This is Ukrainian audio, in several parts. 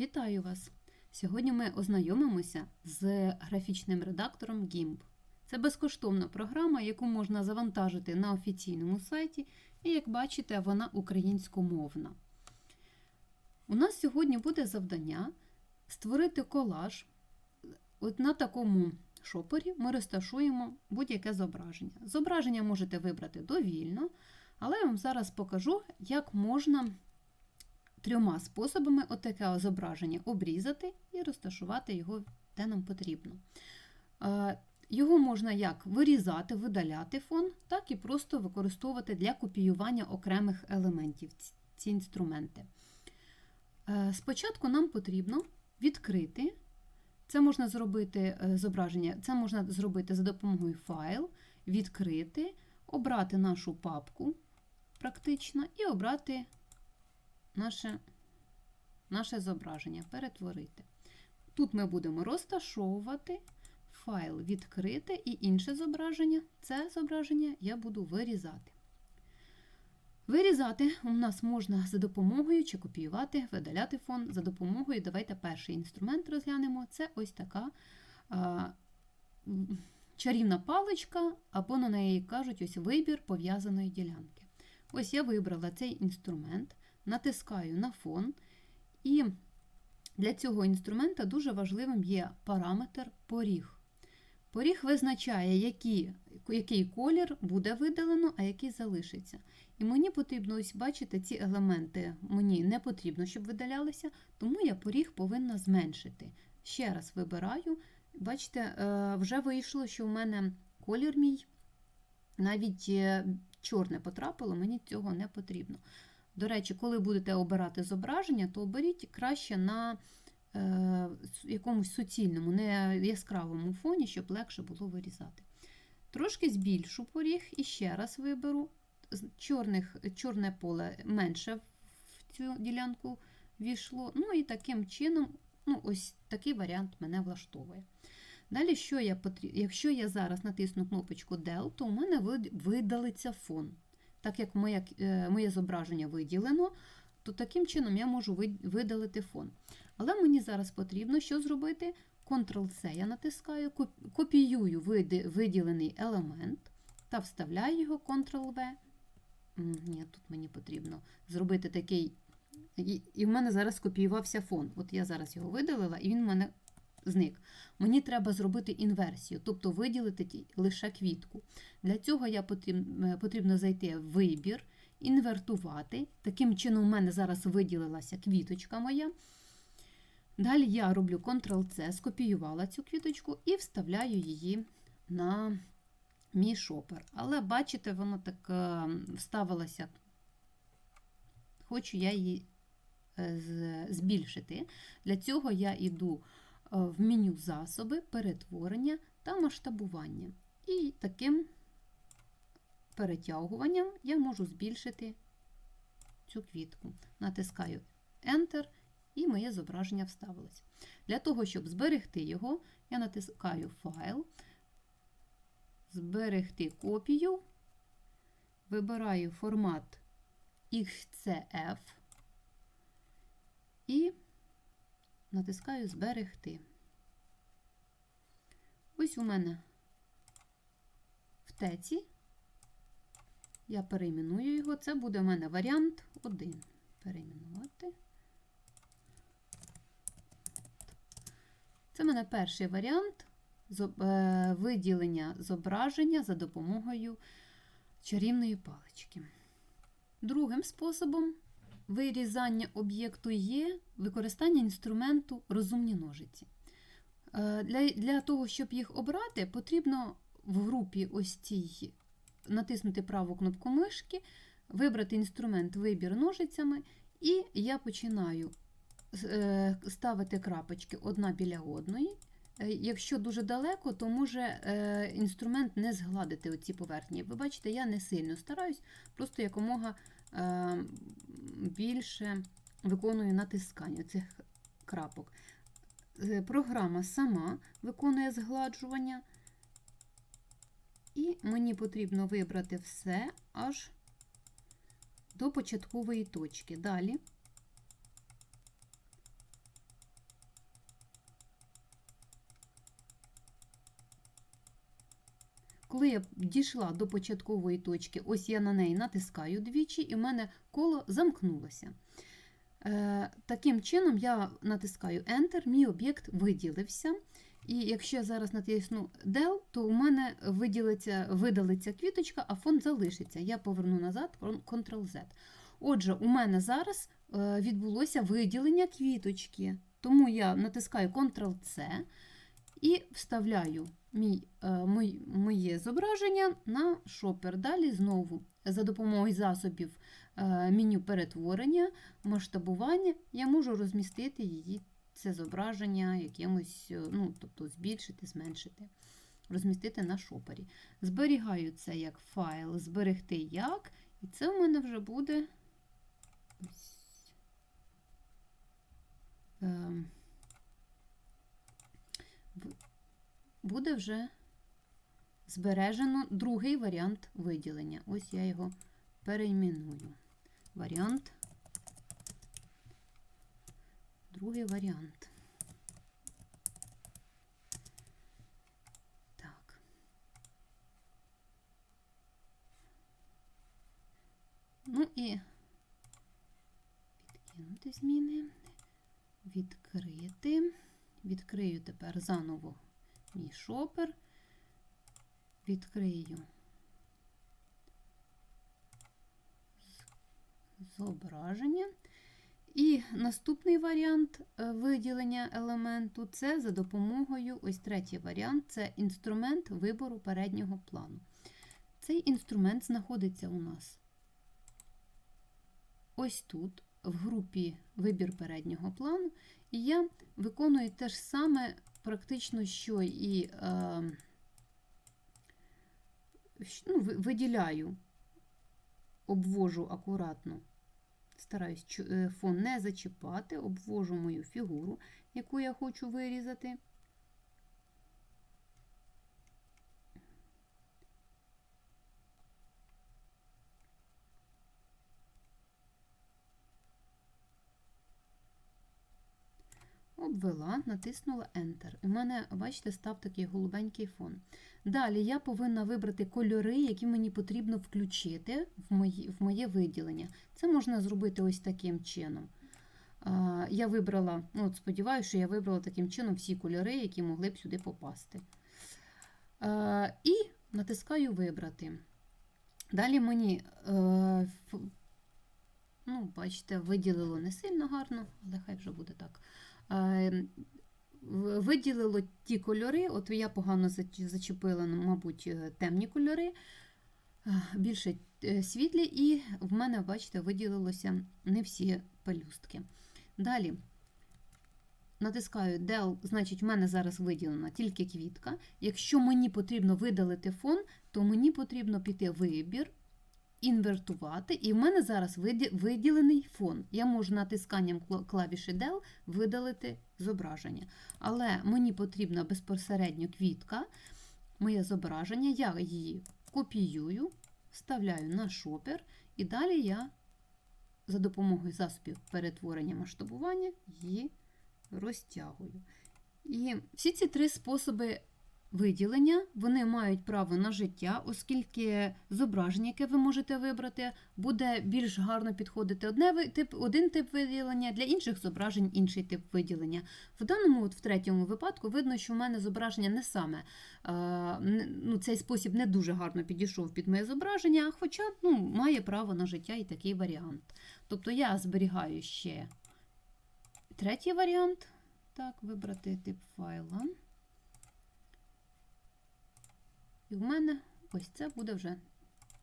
Вітаю вас! Сьогодні ми ознайомимося з графічним редактором GIMP. Це безкоштовна програма, яку можна завантажити на офіційному сайті, і, як бачите, вона українськомовна. У нас сьогодні буде завдання створити колаж. От на такому шопорі ми розташуємо будь-яке зображення. Зображення можете вибрати довільно, але я вам зараз покажу, як можна трьома способами отаке зображення обрізати і розташувати його де нам потрібно. Е, Його можна як вирізати, видаляти фон, так і просто використовувати для копіювання окремих елементів ці інструменти. Е, Спочатку нам потрібно відкрити. Це можна зробити е, зображення, це можна зробити за допомогою файл, відкрити, обрати нашу папку практично і обрати наше, наше зображення, перетворити. Тут ми будемо розташовувати файл відкрити і інше зображення. Це зображення я буду вирізати. Вирізати у нас можна за допомогою чи копіювати, видаляти фон за допомогою. Давайте перший інструмент розглянемо. Це ось така а, чарівна паличка, або на неї кажуть ось вибір пов'язаної ділянки. Ось я вибрала цей інструмент, натискаю на фон, і для цього інструмента дуже важливим є параметр поріг. Поріг визначає, які, який колір буде видалено, а який залишиться. І мені потрібно, ось бачите, ці елементи мені не потрібно, щоб видалялися, тому я поріг повинна зменшити. Ще раз вибираю. Бачите, е, вже вийшло, що в мене колір мій навіть е, чорне потрапило, мені цього не потрібно. До речі, коли будете обирати зображення, то оберіть краще на е, якомусь суцільному, не яскравому фоні, щоб легше було вирізати. Трошки збільшу поріг і ще раз виберу. Чорних, Чорне поле менше в цю ділянку війшло. Ну і таким чином, ну ось такий варіант мене влаштовує. Далі, що я потріб... якщо я зараз натисну кнопочку Del, то у мене видалиться фон. Так як моє, моє зображення виділено, то таким чином я можу видалити фон. Але мені зараз потрібно що зробити? Ctrl-C я натискаю, копіюю виділений елемент та вставляю його Ctrl-V. Ні, тут мені потрібно зробити такий. І в мене зараз скопіювався фон. От я зараз його видалила, і він в мене зник. Мені треба зробити інверсію, тобто виділити лише квітку. Для цього я потрібно, потрібно зайти в вибір, інвертувати. Таким чином, у мене зараз виділилася квіточка моя. Далі я роблю Ctrl-C, скопіювала цю квіточку і вставляю її на мій шопер. Але, бачите, воно так вставилося. Хочу я її е, збільшити. Для цього я йду в меню засоби, перетворення та масштабування. І таким перетягуванням я можу збільшити цю квітку. Натискаю Enter, і моє зображення вставилось. Для того, щоб зберегти його, я натискаю Файл, зберегти копію, вибираю формат XCF і натискаю Зберегти. Ось у мене в теці, я перейменую його, це буде у мене варіант 1. Перейменувати. Це в мене перший варіант е, виділення зображення за допомогою чарівної палички. Другим способом вирізання об'єкту є використання інструменту розумні ножиці. Е, для для того, щоб їх обрати, потрібно в групі ось цій натиснути праву кнопку мишки, вибрати інструмент Вибір ножицями, і я починаю е, ставити крапочки одна біля одної. Е, якщо дуже далеко, то може інструмент не згладити оці поверхні. Ви бачите, я не сильно стараюсь, просто якомога більше виконую натискання цих крапок. Е, програма сама виконує згладжування, і мені потрібно вибрати все аж до початкової точки. Далі Коли я дійшла до початкової точки, ось я на неї натискаю двічі, і в мене коло замкнулося. Е, Таким чином, я натискаю Enter, мій об'єкт виділився. І якщо я зараз натисну Del, то у мене виділиться, видалиться квіточка, а фон залишиться. Я поверну назад Ctrl-Z. Отже, у мене зараз е, відбулося виділення квіточки. Тому я натискаю Ctrl-C і вставляю мій, е, мій, моє зображення на шопер. Далі знову за допомогою засобів е, меню перетворення, масштабування я можу розмістити її, це зображення якимось, е, ну, тобто збільшити, зменшити, розмістити на шопері. Зберігаю це як файл, зберегти як, і це у мене вже буде. ось, ем, в- буде вже збережено другий варіант виділення. Ось я його перейменую. Варіант. Другий варіант. Так. Ну і відкинути зміни, відкрити. Відкрию тепер заново мій шопер, відкрию зображення. І наступний варіант е, виділення елементу це за допомогою, ось третій варіант це інструмент вибору переднього плану. Цей інструмент знаходиться у нас ось тут, в групі Вибір переднього плану, і я виконую те ж саме практично, що і е, ну, виділяю, обвожу акуратно, стараюсь е, фон не зачіпати, обвожу мою фігуру, яку я хочу вирізати. Обвела, натиснула Enter. У мене, бачите, став такий голубенький фон. Далі я повинна вибрати кольори, які мені потрібно включити в моє, в моє виділення. Це можна зробити ось таким чином. Я вибрала, ну, от сподіваюся, що я вибрала таким чином всі кольори, які могли б сюди попасти. І натискаю Вибрати. Далі мені, е, ну, бачите, виділило не сильно гарно, але хай вже буде так. Е, в- Виділило ті кольори, от я погано зачепила, мабуть, е, темні кольори, е, більше е, світлі, і в мене, бачите, виділилося не всі пелюстки. Далі натискаю Del, значить, в мене зараз виділена тільки квітка. Якщо мені потрібно видалити фон, то мені потрібно піти вибір, інвертувати, і в мене зараз виділений фон. Я можу натисканням клавіші Del видалити зображення. Але мені потрібна безпосередньо квітка, моє зображення, я її копіюю, вставляю на шопер, і далі я за допомогою засобів перетворення масштабування її розтягую. І всі ці три способи виділення вони мають право на життя, оскільки зображення, яке ви можете вибрати, буде більш гарно підходити одне тип, один тип виділення, для інших зображень інший тип виділення. В даному, от в третьому випадку, видно, що в мене зображення не саме е, ну, цей спосіб не дуже гарно підійшов під моє зображення, хоча ну, має право на життя і такий варіант. Тобто я зберігаю ще третій варіант. Так, вибрати тип файла. І в мене ось це буде вже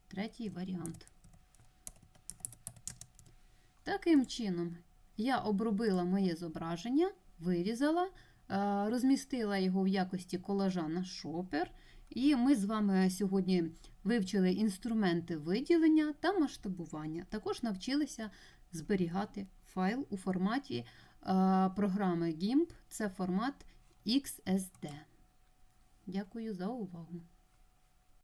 третій варіант. Таким чином, я обробила моє зображення, вирізала, е, розмістила його в якості колажа на шопер. І ми з вами сьогодні вивчили інструменти виділення та масштабування. Також навчилися зберігати файл у форматі е, програми GIMP. Це формат XSD. Дякую за увагу.